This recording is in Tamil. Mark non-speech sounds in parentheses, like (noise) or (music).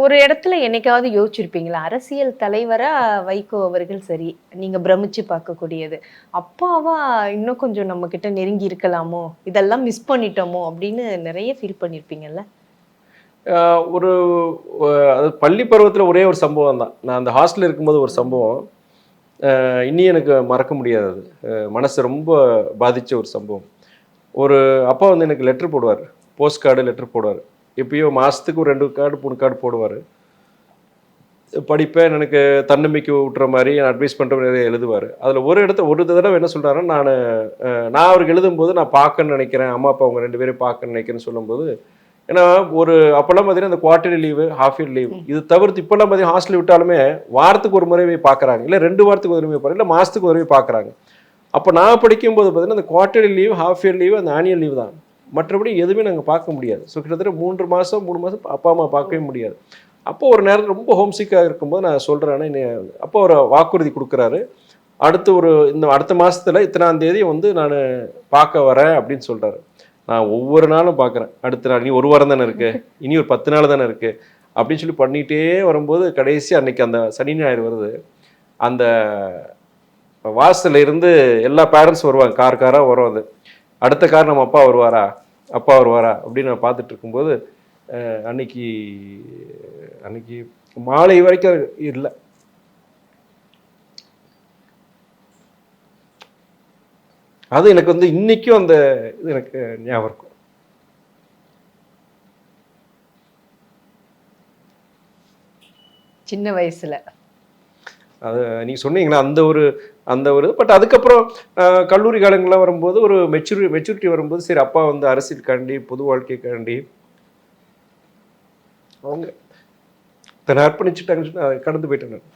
ஒரு இடத்துல என்னைக்காவது யோசிச்சிருப்பீங்களா? அரசியல் தலைவரா வைகோ அவர்கள் சரி நீங்க பிரமிச்சு பார்க்கக்கூடியது. அப்பாவா இன்னும் கொஞ்சம் நம்ம கிட்ட நெருங்கி இருக்கலாமோ? இதெல்லாம் மிஸ் பண்ணிட்டோமோ? அப்படின்னு நிறைய ஃபீல் பண்ணியிருப்பீங்கல்ல ஒரு அது பள்ளி பருவத்தில் ஒரே ஒரு சம்பவம் தான். நான் அந்த ஹாஸ்டலில் இருக்கும்போது ஒரு சம்பவம். இன்னும் இனி எனக்கு மறக்க முடியாது அது. மனசு ரொம்ப பாதித்த ஒரு சம்பவம். ஒரு அப்பா வந்து எனக்கு லெட்ரு போடுவார். போஸ்ட் கார்டு லெட்ரு போடுவார். எப்பயோ மாதத்துக்கு ஒரு ரெண்டு கார்டு மூணு கார்டு போடுவார். படிப்பேன் எனக்கு தன்னம்பிக்கை விட்டுற மாதிரி அட்வைஸ் பண்ணுற மாதிரி எழுதுவார். அதில் ஒரு இடத்த ஒரு தடவை என்ன சொல்கிறாருன்னா நான் நான் அவருக்கு எழுதும்போது நான் பார்க்கணும்னு நினைக்கிறேன் அம்மா அப்பா அவங்க ரெண்டு பேரும் பார்க்கணும்னு நினைக்கிறேன்னு சொல்லும்போது ஏன்னா ஒரு அப்போல்லாம் பார்த்தீங்கன்னா இந்த quarterly leave half year leave இது தவிர்த்து இப்போல்லாம் பார்த்தீங்கன்னா ஹாஸ்டல் விட்டாலுமே வாரத்துக்கு ஒரு முறை போய் பார்க்குறாங்க இல்லை ரெண்டு வாரத்துக்கு ஒரு முறை பார்க்குறாங்க இல்லை மாதத்துக்கு ஒரு முறை பார்க்குறாங்க அப்போ நான் படிக்கும்போது பார்த்தீங்கன்னா அந்த quarterly leave half year leave அந்த ஆனுவல் லீவ் தான். மற்றபடி எதுவுமே நாங்கள் பார்க்க முடியாது. ஸோ கிட்டத்தட்ட மூன்று மாதம் மூணு மாதம் அப்பா அம்மா பார்க்கவே முடியாது. அப்போ ஒரு நேரம் ரொம்ப ஹோம்சிக்காக இருக்கும்போது நான் சொல்கிறேன் அப்போ ஒரு வாக்குறுதி கொடுக்குறாரு. அடுத்து ஒரு இந்த அடுத்த மாசத்துல இத்தனாம் தேதி வந்து நான் பார்க்க வரேன் அப்படின்னு சொல்றாரு. நான் ஒவ்வொரு நாளும் பார்க்குறேன். அடுத்த நாள் இனி ஒரு வாரம் தானே இருக்கு? (laughs) இனி ஒரு பத்து நாள் தானே இருக்கு? அப்படின்னு சொல்லி பண்ணிட்டே வரும்போது கடைசி அன்னைக்கு அந்த சனி ஞாயிறு வருது. அந்த வாசல்ல இருந்து எல்லா பேரண்ட்ஸ் வருவாங்க. கார் காரா வரும் அது. அடுத்த கார் நம்ம அப்பா வருவாரா? அப்பா வருவாரா அப்படின்னு நான் பார்த்துட்டு இருக்கும்போது அஹ், அன்னைக்கு அன்னைக்கு மாலை வரைக்கும் இல்லை. அது எனக்கு வந்து இன்னைக்கும் அந்த இது எனக்கு ஞாபகம் இருக்கும் சின்ன வயசுல. அது நீங்க சொன்னீங்களா அந்த ஒரு அந்த ஒரு பட் அதுக்கப்புறம் கல்லூரி காலங்கள்லாம் வரும்போது ஒரு மெச்சூரி மெச்சூரிட்டி வரும்போது சரி அப்பா வந்து அரசியலுக்காண்டி பொது வாழ்க்கைக்காண்டி அவங்க தன்னை அர்ப்பணிச்சுட்டாங்கன்னு சொல்லி கடந்து போயிட்டேன் நான்.